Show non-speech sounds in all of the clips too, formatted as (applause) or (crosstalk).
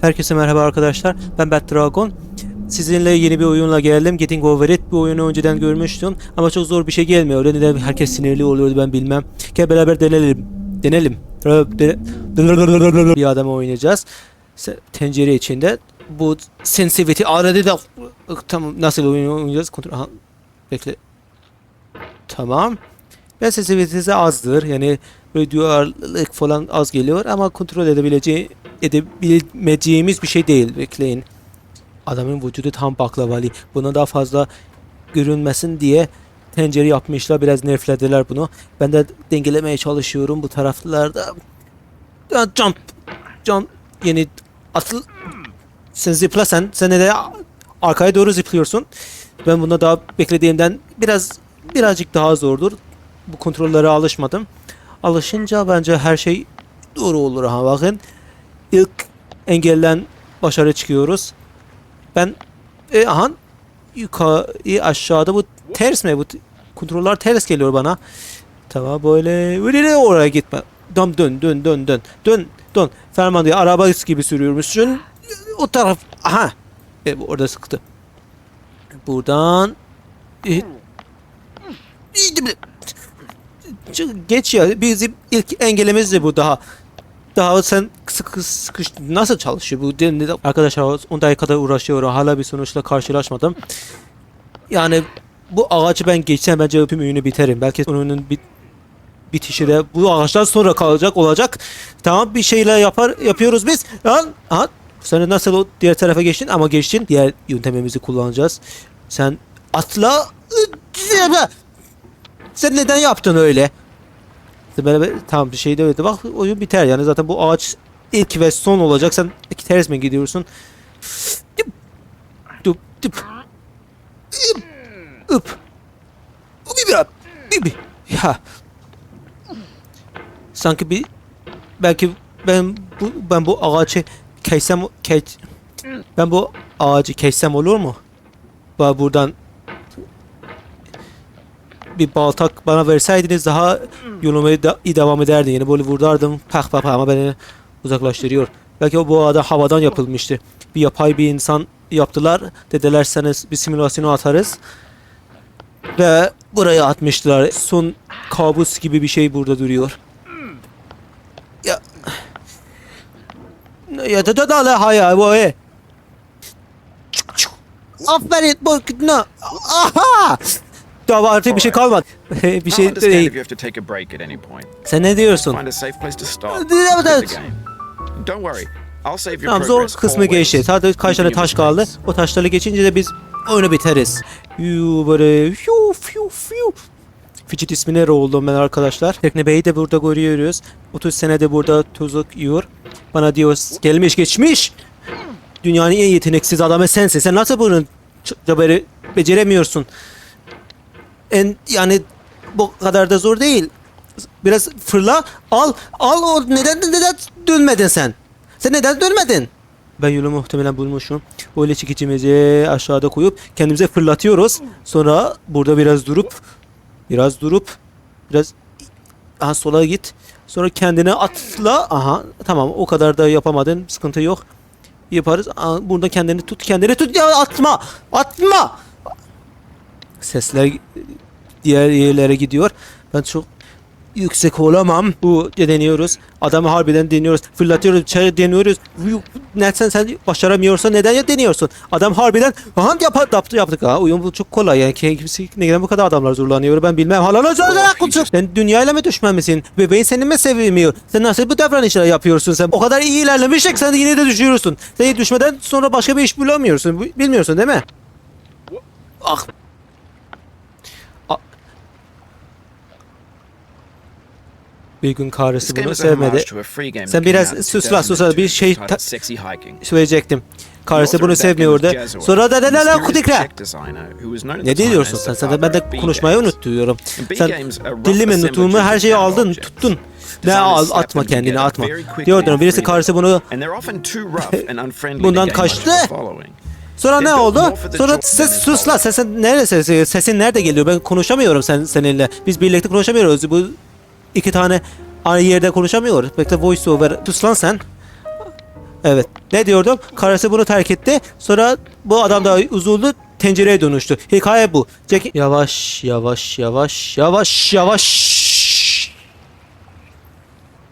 Herkese merhaba arkadaşlar. Ben Bat Dragon. Sizinle yeni bir oyunla geldim. Getting Over It. Bu oyunu önceden görmüştüm. Ama çok zor bir şey gelmiyor. Neden herkes sinirli oluyordu ben bilmem. Gel beraber deneyelim. Denelim. Bir adam oynayacağız. Tencere içinde. Bu sensitivity aradı da tamam nasıl oynayacağız? Kontrol Aha. Bekle. Tamam. Ben sensitivity'si azdır. Yani böyle duyarlılık falan az geliyor ama kontrol edebileceği edebilmeyeceğimiz bir şey değil. Bekleyin. Adamın vücudu tam baklavalı. Buna daha fazla görünmesin diye tencere yapmışlar. Biraz nerflediler bunu. Ben de dengelemeye çalışıyorum bu taraflarda. Ya, Jump. Jump. Yeni atıl. Sen zıpla sen. Sen de arkaya doğru zıplıyorsun. Ben buna daha beklediğimden biraz birazcık daha zordur. Bu kontrollere alışmadım. Alışınca bence her şey doğru olur ha bakın. İlk engelden başarı çıkıyoruz. Ben e, aha yukarı aşağıda bu ters mi? Bu kontroller ters geliyor bana. Tamam böyle böyle oraya gitme. Dön dön dön dön dön. Dön dön. Ferman diye araba gibi sürüyormuşsun. O taraf aha. E, orada sıktı. Buradan e, geç ya. Bizim ilk engelimiz de bu daha. Daha sen sıkı sıkış nasıl çalışıyor bu? de- de- Arkadaşlar 10 dakikada uğraşıyorum. Hala bir sonuçla karşılaşmadım. Yani bu ağacı ben geçsem bence öpüm ürünü biterim. Belki onun bit bitişi de bu ağaçtan sonra kalacak olacak. Tamam bir şeyler yapar yapıyoruz biz. Lan sen nasıl o diğer tarafa geçtin ama geçtin. Diğer yöntemimizi kullanacağız. Sen atla. Sen neden yaptın öyle? İşte böyle tam bir şey de öyle. Bak oyun biter yani zaten bu ağaç ilk ve son olacak. Sen ters mi gidiyorsun? Dıp. Dıp. Dıp. Üp. Üp. Ubi bir. Bibi. Ya. Sanki bir belki ben bu ben bu ağacı kessem ke, ben bu ağacı kessem olur mu? Ba buradan bir baltak bana verseydiniz daha yoluma da, devam ederdi. Yani böyle vurdardım pak pak ama beni uzaklaştırıyor. Belki o bu arada havadan yapılmıştı. Bir yapay bir insan yaptılar. Dediler sana bir simülasyonu atarız. Ve buraya atmıştılar. Son kabus gibi bir şey burada duruyor. Ya ya da da da la haya bu e. Aferin bu ne? Aha! Daha artık bir şey kalmadı. (laughs) bir şey değil. Sen ne diyorsun? Don't worry. I'll save your Tamam zor progress kısmı always. geçti. Sadece kaç tane taş kaldı. O taşları geçince de biz oyunu biteriz. Yuu böyle fiu fiu fiu. Fidget ismine oldum ben arkadaşlar. Tekne Bey'i de burada görüyoruz. 30 senede burada tuzuk yiyor. Bana diyor gelmiş geçmiş. Dünyanın en yeteneksiz adamı sensin. Sen nasıl bunu böyle beceremiyorsun? En yani bu kadar da zor değil. Biraz fırla al al o neden neden dönmedin sen? Sen neden dönmedin? Ben yolu muhtemelen bulmuşum. Böyle çekicimizi aşağıda koyup kendimize fırlatıyoruz. Sonra burada biraz durup biraz durup biraz aha sola git. Sonra kendine atla. Aha tamam o kadar da yapamadın. Sıkıntı yok. Yaparız. Aa, burada kendini tut kendini tut ya atma. Atma. Sesler diğer yerlere gidiyor. Ben çok yüksek olamam. Bu deniyoruz. Adamı harbiden deniyoruz. Fırlatıyoruz, çay deniyoruz. Yuh, Ne sen başaramıyorsan neden ya deniyorsun? Adam harbiden aha yapar yaptı yaptık ha. Oyun bu çok kolay yani. Kimse neden bu kadar adamlar zorlanıyor ben bilmem. Hala la zorla kutsuk. Sen dünyayla mı düşman mısın? Bebeğin seni mi sevmiyor? Sen nasıl bu davranışlar yapıyorsun sen? O kadar iyi ilerlemiştik sen yine de düşüyorsun. Sen düşmeden sonra başka bir iş bulamıyorsun. Bu- Bilmiyorsun değil mi? Ah bir gün karısı bunu sevmedi. Sen biraz sus la, sus la, bir 2002 şey. Söyleyecektim. Karısı bunu sevmiyordu. Sonra da ne a ne la mysterious kudikra. Ne diyorsun sen? Sen ben de konuşmayı unutuyorum. Sen games are rough dilimi assemblages nutuğumu her şeyi aldın tuttun. Ne al atma kendini atma. Diyordun birisi 3D. karısı bunu (laughs) Bundan kaçtı. Sonra ne oldu? Sonra ses than sus la the sesin nerede sesin, sesin nerede geliyor? Ben konuşamıyorum sen seninle. Biz birlikte konuşamıyoruz. Bu iki tane aynı yerde konuşamıyoruz. Bekle voice over. Sus sen. Evet. Ne diyordum? Karısı bunu terk etti. Sonra bu adam da uzuldu. Tencereye dönüştü. Hikaye bu. Jack yavaş yavaş yavaş yavaş yavaş.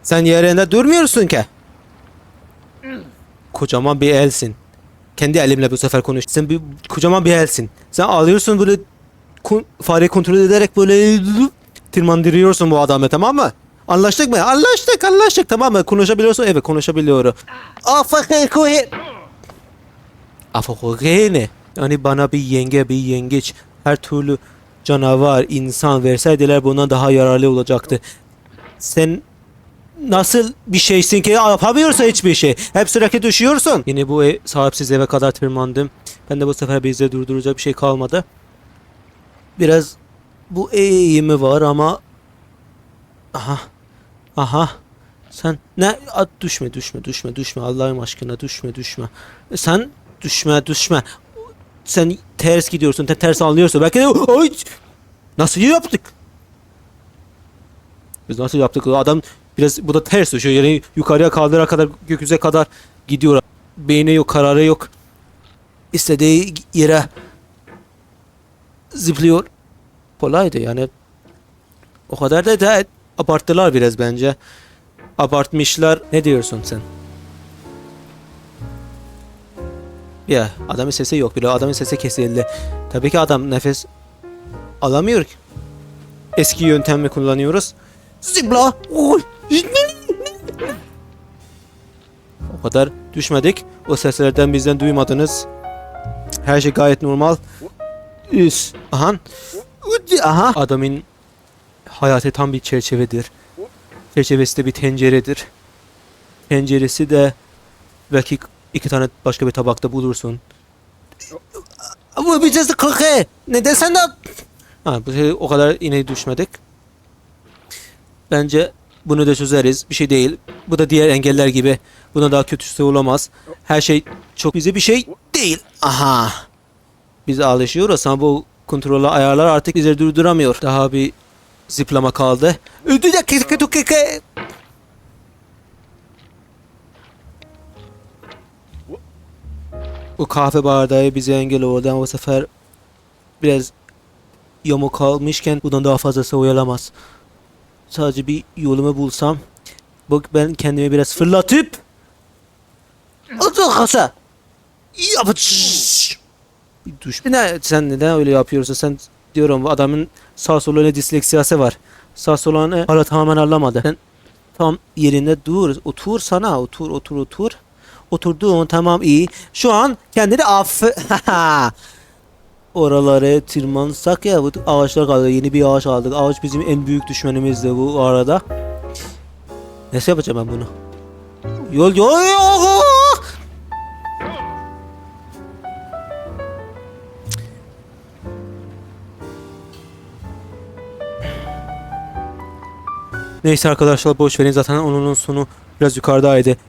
Sen yerinde durmuyorsun ki. Kocaman bir elsin. Kendi elimle bu sefer konuş. Sen bir kocaman bir elsin. Sen alıyorsun böyle kon, fareyi kontrol ederek böyle tırmandırıyorsun bu adamı tamam mı? Anlaştık mı? Anlaştık anlaştık tamam mı? Konuşabiliyorsun. Evet konuşabiliyorum. Afakı Afakı ne? Yani bana bir yenge bir yengeç her türlü canavar insan verseydiler bundan daha yararlı olacaktı. Sen nasıl bir şeysin ki yapamıyorsa hiçbir şey. Hep sürekli düşüyorsun. Yine bu ev, sahipsiz eve kadar tırmandım. Ben de bu sefer bize durduracak bir şey kalmadı. Biraz bu eğimi var ama aha aha sen ne at düşme düşme düşme düşme Allah'ım aşkına düşme düşme. Sen düşme düşme. Sen ters gidiyorsun, te ters anlıyorsun. Belki de Ay! nasıl yaptık? Biz nasıl yaptık? Adam biraz bu da ters düşüyor. Yani yukarıya kaldıra kadar gökyüze kadar gidiyor. Beyni yok, kararı yok. İstediği yere zıplıyor. Kolaydı yani. O kadar da, da abarttılar biraz bence. Abartmışlar. Ne diyorsun sen? Ya adamın sesi yok bile. Adamın sesi kesildi. Tabii ki adam nefes alamıyor ki. Eski yöntemi kullanıyoruz. Zibla. O kadar düşmedik. O seslerden bizden duymadınız. Her şey gayet normal. Üs. Aha. Aha. Adamın hayatı tam bir çerçevedir. Çerçevesi de bir tenceredir. Tenceresi de belki iki tane başka bir tabakta bulursun. Ama bir cezı kırkı. Neden sen de... Ha, bu sefer o kadar yine düşmedik. Bence bunu da çözeriz. Bir şey değil. Bu da diğer engeller gibi. Buna daha kötüsü olamaz. Her şey çok bize bir şey değil. Aha. Biz alışıyoruz ama bu kontrolü ayarlar artık bizleri durduramıyor. Daha bir zıplama kaldı. Bu kahve bardağı bize engel oldu ama bu sefer biraz yamuk kalmışken bundan daha fazlası oyalamaz. Sadece bir yolumu bulsam. Bak ben kendimi biraz fırlatıp Atıl kasa. Yapış. Bir duş. Ne, sen neden öyle yapıyorsun? Sen diyorum bu adamın sağ soluna disleksiyası var. Sağ solunu hala tamamen anlamadı. Sen tam yerinde dur. Otur sana. Otur otur otur. Oturduğun tamam iyi. Şu an kendini aff... (laughs) Oralara tırmansak ya bu ağaçlar kaldı. Yeni bir ağaç aldık. Ağaç bizim en büyük düşmanımızdı bu arada. Nasıl yapacağım ben bunu? Yol yol yol. Neyse arkadaşlar boş verin zaten onun sonu biraz yukarıdaydı.